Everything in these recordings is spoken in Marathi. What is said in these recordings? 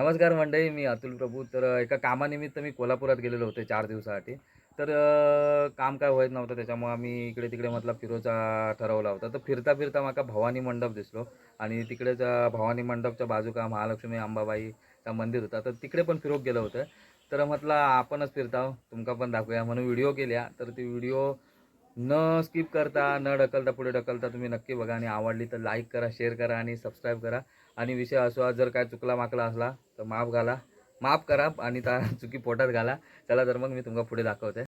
नमस्कार मंडळी मी अतुल प्रभू. तर एका कामानिमित्त मी कोल्हापुरात गेलेलो होते चार दिवसासाठी तर काम काय व्हायचं नव्हतं त्याच्यामुळे आम्ही इकडे तिकडे मतलब फिरोचा ठरवला होता. तर फिरता फिरता माका भवानी मंडप दिसलो आणि तिकडेच भवानी मंडपच्या बाजूका महालक्ष्मी अंबाबाईचा मंदिर होता. तर तिकडे पण फिरोक गेलं होतं. तर म्हटलं आपणच फिरता हो, तुमका पण दाखवूया म्हणून व्हिडिओ केल्या. तर ती व्हिडिओ न स्किप करता न ढकलता पुढे ढकलता तुम्ही नक्की बघा आणि आवडली तर लाईक करा शेअर करा आणि सबस्क्राईब करा. आणि विषय असो जर काय चुकला माकला असला तर माफ घाला. माफ करा आणि त्या चुकी पोटात घाला. चला तर मग मी तुम्हाला पुढे दाखवते.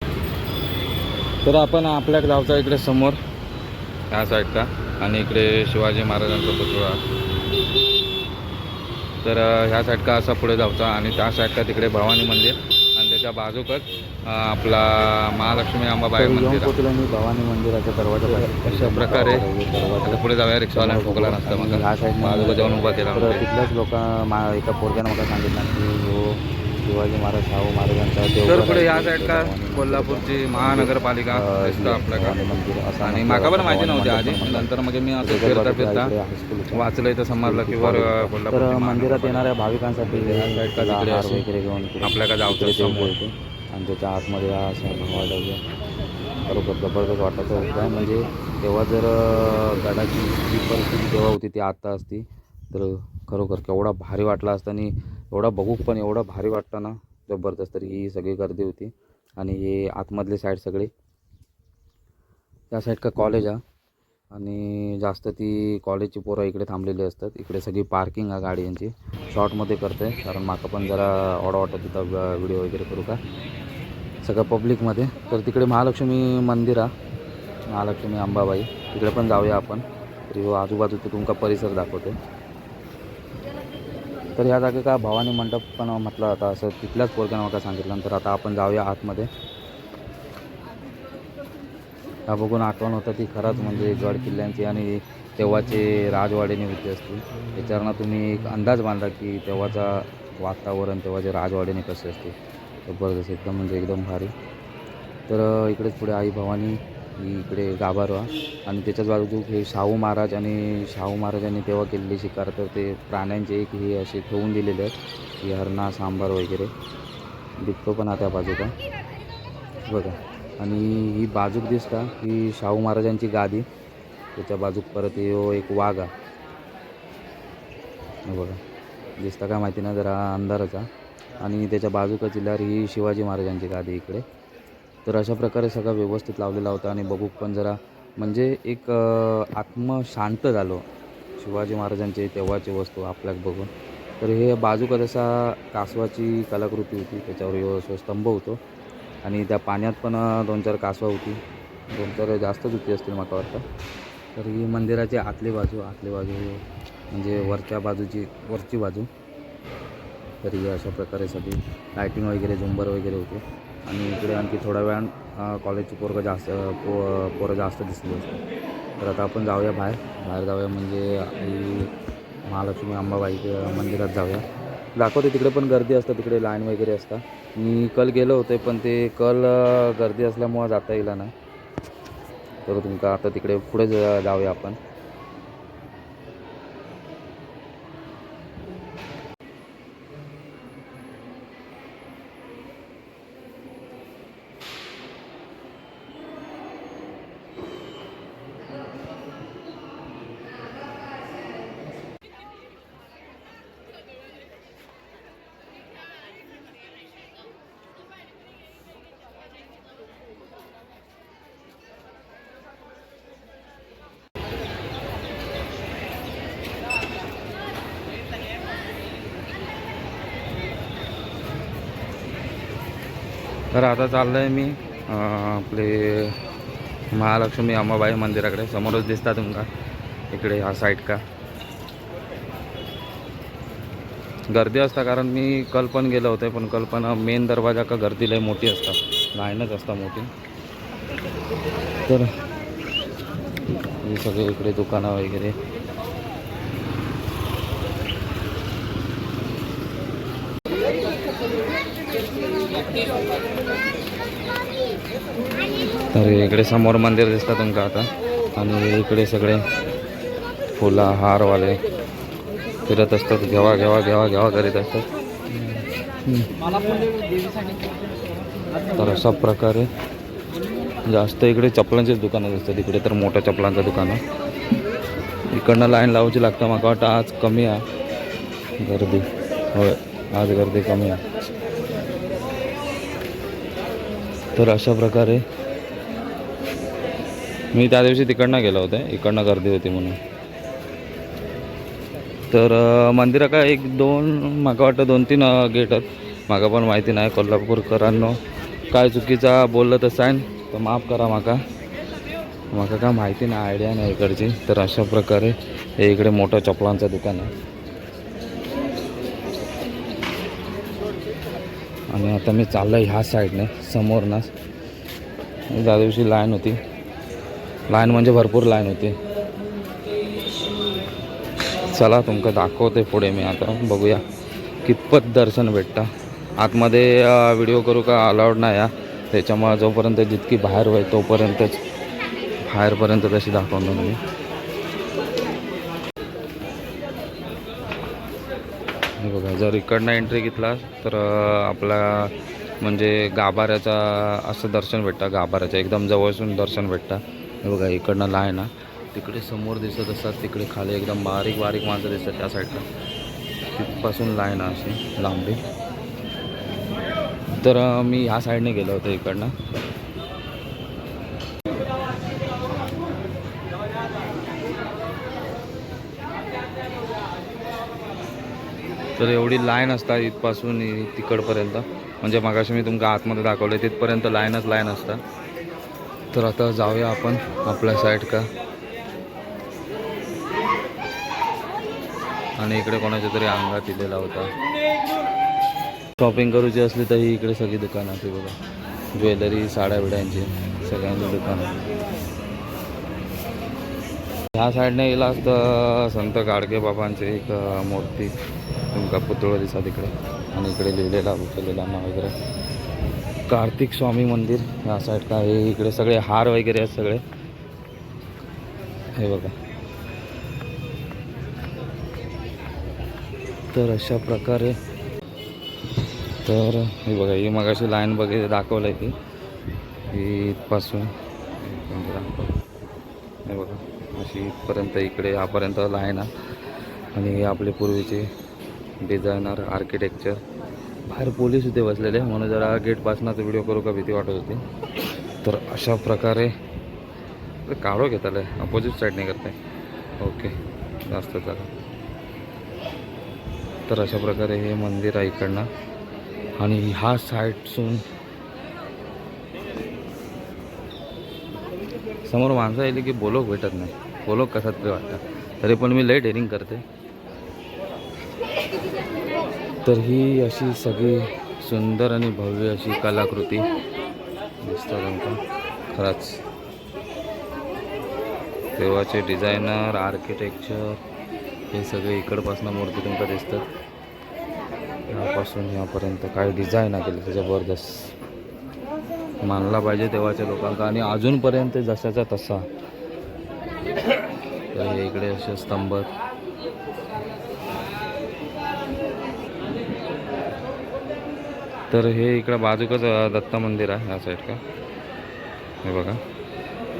तर आपण आपल्या गावचा इकडे समोर ह्या साईडचा आणि इकडे शिवाजी महाराजांचा पुतळा. तर ह्या साईडका असा पुढे जावचा आणि त्या साईडका तिकडे भवानी मंदिर. त्याच्या बाजूकच आपला महालक्ष्मी अंबाबाई मंदिर. भवानी मंदिराच्या दरवाजा अशा प्रकारे आता पुढे जाऊया रिक्षावाला ठोकला नसता मग ह्या साईडनं बाजूला जाऊन उभा केला. तिथल्याच लोक एका पोरग्यानं मला सांगितलं की हो शिवाजी महाराज शाहू महाराजांचा तर पुढे. या साईड का. कोल्हापूरची महानगरपालिका असं आणि माका पण माहिती नव्हती आधी. नंतर मग मी असं फिरता फिरता. वाचलंय तर समजलं की वर कोल्हापूरची मंदिरात. येणाऱ्या भाविकांसाठी वगैरे घेऊन आपल्या का जावचं समोर. आणि त्याच्या आतमध्ये असा भगवा बरोबर जबरदस्त वाटायचं होतं आहे म्हणजे तेव्हा जर गडाची जी परिस्थिती तेव्हा होती ती आत्ता असती तर खरोखर केवढा भारी वाटला असता आणि एवढा बघू पण एवढा भारी वाटतं ना जबरदस्त. तर ही सगळी गर्दी होती आणि हे आतमधले साईड सगळे. त्या साईड का कॉलेज आहे आणि जास्त ती कॉलेजची पोरं इकडे थांबलेली असतात. इकडे सगळी पार्किंग आहे गाड्यांची शॉर्टमध्ये करते कारण माका पण जरा ऑड वाटत होता व्हिडिओ वगैरे करू का? सगळं पब्लिकमध्ये तर तिकडे महालक्ष्मी मंदिर आहे महालक्ष्मी अंबाबाई. तिकडे पण जाऊया आपण. तरी हो, आजूबाजूचा तुमका परिसर दाखवते तर ह्या जागे का भवानी मंडप पण म्हटलं आता असं तिथल्याच पोरग्यानं मला सांगितलं तर आता आपण जाऊया आतमध्ये. हा बघून आठवण होतं ती खरंच म्हणजे गड किल्ल्यांची आणि तेव्हाचे राजवाडे होती असतील त्याच्यावरनं तुम्ही एक अंदाज बांधला की तेव्हाचा वातावरण तेव्हाचे राजवाडेने कसे असते. जबरदस्त एकदम म्हणजे एकदम भारी. तर इकडेच पुढे आई भवानी इकडे गाभारवा आणि त्याच्याच बाजू हे शाहू महाराज आणि शाहू महाराजांनी तेव्हा केलेली शिकार तर ते प्राण्यांचे एक हे असे ठेवून दिलेले आहेत. की हरणा सांबार वगैरे. दिसतो पण आता त्या बाजूचा बघा. आणि ही बाजूक दिसता ही शाहू महाराजांची गादी. त्याच्या बाजूक परत यो एक वाघ. आहे बघा. दिसता काय माहिती ना जरा अंधाराचा आणि त्याच्या बाजूका जिल्ह्यावर ही शिवाजी महाराजांची गादी इकडे. तर अशा प्रकारे सगळा व्यवस्थित लावलेला होता आणि बघूक पण जरा म्हणजे एक आत्म शांत झालो शिवाजी महाराजांचे तेव्हाचे वस्तू आपल्याक बघून. तर हे बाजूका जसा कासवाची कलाकृती होती त्याच्यावर असं स्तंभ होतो आणि त्या पाण्यात पण दोन चार कासवा होती. दोन चार जास्तच होती असतील मला वाटतं. तर ही मंदिराची आतली बाजू आतली बाजू म्हणजे वरच्या बाजूची वरची बाजू. तर ही अशा प्रकारे सगळी लायटिंग वगैरे झुंबर वगैरे होते. आणि इकडे आणखी थोड्या वेळान कॉलेजची पोरं जास्त पो पोरं जास्त दिसली असते तर आता आपण जाऊया बाहेर. बाहेर जाऊया म्हणजे आई महालक्ष्मी अंबाबाई मंदिरात जाऊया. दाखवते तिकडे पण गर्दी असतं तिकडे लाईन वगैरे असतात. मी कल गेलो होते पण ते कल गर्दी असल्यामुळं जाता येईल ना तर तुमका आता तिकडे पुढे जा- जाऊया आपण. तर आता चाललो आहे मी आपले महालक्ष्मी अंबाबाई मंदिराकडे. समोरच दिसता तुमका इकडे ह्या साईड का. गर्दी असता कारण मी कल्पन गेलो होते पण कल्पना मेन दरवाजा का गर्दी लय मोठी असता. लाईनच असता मोठी. तर सगळे इकडे दुकानं वगैरे. तर इकडे समोर मंदिर दिसतं तुमका आता. आणि इकडे सगळे फुला हारवाले फिरत असतात. घेवा घेवा घेवा घेवा करीत असतात. तर अशा प्रकारे जास्त इकडे चपलांचेच दुकानं दिसतात. इकडे तर मोठ्या चपलांचं दुकान आहे. इकडनं लाईन लावायची लागतं मला वाटतं. आज कमी आहे. गर्दी. होय आज गर्दी कमी आहे. तर अशा प्रकारे मी त्या दिवशी तिकडनं गेलो होते इकडनं गर्दी होती म्हणून. तर मंदिरं काय एक दोन मागं वाटतं दोन तीन गेट आहेत. माका पण माहिती नाही कोल्हापूरकरांनो. काय चुकीचा बोललं तर आहे तर माफ करा माका. माका काय माहिती नाही आयडिया नाही इकडची. तर अशा प्रकारे हे इकडे मोठं चपलांचं दुकान आहे. आणि आता मी चाललं ह्या साईडने समोरनंच त्या दिवशी लाईन होती. लाईन म्हणजे भरपूर लाईन होती. चला तुमका दाखवते पुढे मी आता. बघूया. कितपत दर्शन भेटतं. आतमध्ये व्हिडिओ करू का? अलाउड नाही या त्याच्यामुळे जोपर्यंत जितकी बाहेर होईल तोपर्यंतच बाहेरपर्यंत तशी दाखवणार मी. बघा जर इकडनं एंट्री घेतला तर आपला म्हणजे गाभाऱ्याचा असं दर्शन भेटतं. गाभाऱ्याचं एकदम जवळसून दर्शन भेटतं. हे बघा इकडनं लाईन ना तिकडे समोर दिसत असतात तिकडे खाली एकदम बारीक बारीक माणसं दिसतात त्या साईडला तिथपासून लाईन आहे अशी लांबी. तर मी ह्या साईडने गेलो होतो इकडनं. तर एवढी लाईन असता इथपासून तिकडपर्यंत. म्हणजे मगाशी मी तुमका आतमध्ये दाखवलं तिथपर्यंत लाईनच लाईन असता तर आता जाऊया आपण आपल्या साईड का आणि इकडे कोणाच्या तरी अंगात दिलेला होता. शॉपिंग करूची असली तर ही इकडे सगळी दुकानं ती बघा. ज्वेलरी साड्या बिड्यांची सगळ्यांची दुकानं. ह्या साईडने गेला तर संत गाडगे बाबांची एक मूर्ती. तुमका पुतळं दिसा तिकडे आणि इकडे लिहिलेला उचललेला वगैरे. कार्तिक स्वामी मंदिर या साईड का हे इकडे सगळे हार वगैरे आहेत सगळे. हे बघा. तर अशा प्रकारे तर हे बघा ही मगाशी लाईन वगैरे दाखवलं आहे ती इथपासून. हे बघा अशी इथपर्यंत इकडे यापर्यंत लाईन आहे. आणि हे आपले पूर्वीचे डिझायनर आर्किटेक्चर बाहेर पोलीस होते बसलेले म्हणून जरा गेटपासनाचा व्हिडिओ करू का भीती वाटत होती. तर अशा प्रकारे काढो घेत आलं अपोजिट साईडने आहे ओके जास्त चला तर अशा प्रकारे हे मंदिर आहे इकडनं. आणि ह्या साईडसून समोर माणसं आली की बोलोक भेटत नाही. बोलोक कसा तरी वाटतं. तरी पण मी लय डेअरिंग करते. तर ही अशी सगळी सुंदर आणि भव्य अशी कलाकृती. दिसतात तुमका खरंच. देवाचे डिझायनर आर्किटेक्चर हे सगळे इकडपासून मूर्ती तुमका दिसतात. यापासून यापर्यंत काय डिझाईन आहे केली जबरदस्त. मानला पाहिजे देवाच्या लोकांका आणि अजूनपर्यंत जशाचा तसा. तर हे इकडे असे स्तंभ. तर हे इकडं बाजूकच दत्त मंदिर आहे ह्या साईड का हे बघा.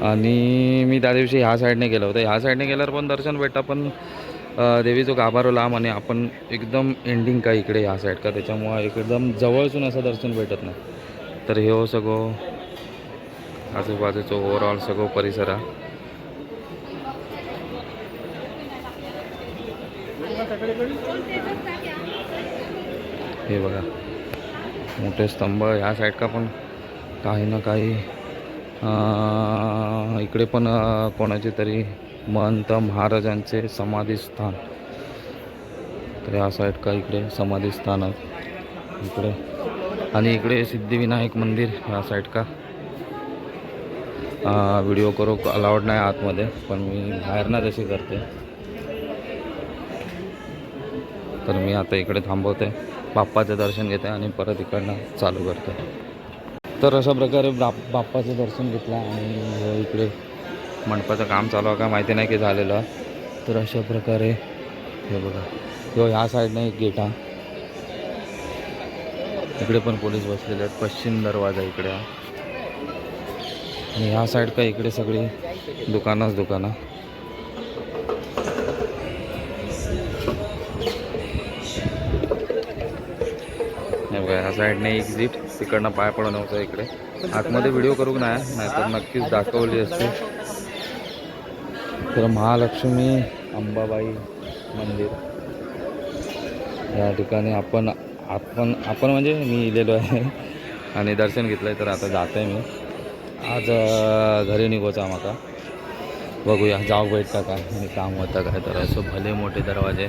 आणि मी त्या दिवशी ह्या साईडने गेलो होतो. ह्या साईडने गेल्यावर पण दर्शन भेटतं पण देवीचं गाभारो लांब आणि आपण एकदम एंडिंग का इकडे ह्या साईड का? त्याच्यामुळं एकदम जवळसून असं दर्शन भेटत नाही. तर हे हो सगळं आजूबाजूचं ओव्हरऑल सगळं परिसर आहे हे बघा. मोठे स्तंभ ह्या साईड का पण काही ना काही इकडे पण कोणाचे तरी महंत महाराजांचे समाधीस्थान. तर या साईड का इकडे समाधीस्थान इकडे. आणि इकडे सिद्धिविनायक मंदिर ह्या साईड का. व्हिडिओ करू अलाउड नाही आतमध्ये पण मी बाहेरनं तशी करते. तर मी आता इकडे थांबवते. बाप्पाचं दर्शन घेतं आणि परत इकडनं चालू करतं तर अशा प्रकारे बाप बाप्पाचं दर्शन घेतलं आणि इकडे मंडपाचं काम चालू आहे का माहिती नाही की झालेलं. तर अशा प्रकारे हे बघा. किंवा ह्या साईडनं एक गेट आहे. इकडे पण पोलीस बसलेले आहेत. पश्चिम दरवाजा इकडे आणि ह्या साईड का इकडे सगळी दुकानंच दुकानं. साईडने एक्झिट तिकडनं पाय पडून नव्हतं इकडे. आतमध्ये व्हिडिओ करू नाही नाहीतर नक्कीच दाखवली असते. तर महालक्ष्मी अंबाबाई मंदिर. या ठिकाणी आपण आपण आपण म्हणजे मी इलेलो आहे आणि दर्शन घेतलं आहे तर आता जातो आहे मी. आज घरी निघोचा माका बघूया जाऊ भेटता काय आणि काम होतं काय तर असं भले मोठे दरवाजे.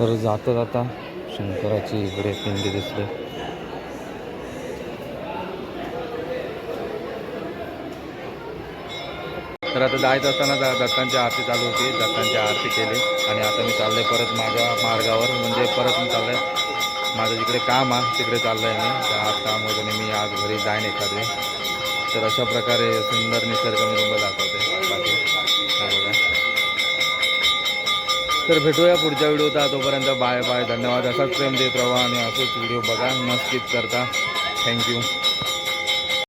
तर जाता जाता शंकराची इकडे पिंडी दिसते तर आता जायचं असताना दत्तांची आरती चालू होती. दत्तांची आरती केली आणि आता मी चाललोय परत माझ्या मार्गावर. म्हणजे परत मी चाललोय माझं जिकडे काम आहे तिकडे चाललोय मी. त्या आज काम वगैरे मी आज घरी जाईन एखादे. तर अशा प्रकारे सुंदर निसर्ग मी तुम्हाला दाखवते. बाकी बघा. तर भेटूया पुढच्या व्हिडिओत तोपर्यंत बाय बाय. धन्यवाद. असाच प्रेम देत राहा आणि असंच व्हिडिओ बघा. नक्कीच करता. थँक्यू